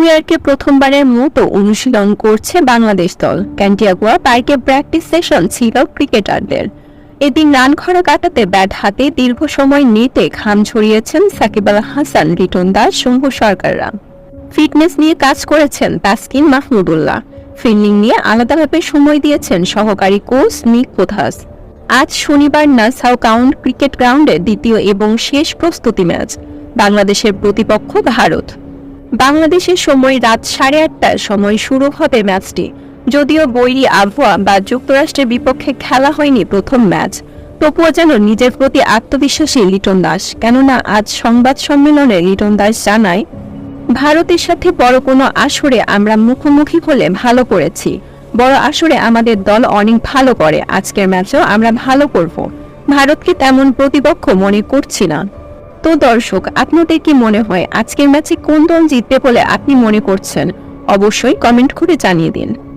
New প্রথমবারের মতো অনুশীলন করছে বাংলাদেশ দল। ক্যান্টিয়াগুয়া পার্কে প্র্যাকটিস সেশন ছিল ক্রিকেটারদের। এদিন রান খরা কাটাতে ব্যাট হাতে দীর্ঘ সময় নিতে ঘাম ছড়িয়েছেন সাকিব আল হাসান রিটন দাস শম্ভু সরকাররা। ফিটনেস নিয়ে কাজ করেছেন তাসকিন মাহমুদুল্লাহ ফিল্ডিং নিয়ে আলাদাভাবে সময় দিয়েছেন সহকারী কোচ নিক কোথাস। আজ শনিবার নাসাউ কাউন্ট ক্রিকেট গ্রাউন্ডে দ্বিতীয় এবং শেষ প্রস্তুতি ম্যাচ। বাংলাদেশের প্রতিপক্ষ ভারত। বাংলাদেশের সময় রাত সাড়ে আটটার সময় শুরু হবে ম্যাচটি। যদিও বৈরী আবহাওয়া বা যুক্তরাষ্ট্রের বিপক্ষে খেলা হয়নি প্রথম ম্যাচ। তবুও যেন নিজের প্রতি আত্মবিশ্বাসী লিটন দাস। কেননা আজ সংবাদ সম্মেলনে লিটন দাস জানায়, ভারতের সাথে বড় কোনো আসরে আমরা মুখোমুখি হলে ভালো করেছি। বড় আসরে আমাদের দল অনেক ভালো করে। আজকের ম্যাচেও আমরা ভালো করব। ভারতকে তেমন প্রতিপক্ষ মনে করছি না। তো দর্শক, আপনাদের কি মনে হয় আজকের ম্যাচে কোন দল জিতবে বলে আপনি মনে করছেন? অবশ্যই কমেন্ট করে জানিয়ে দিন।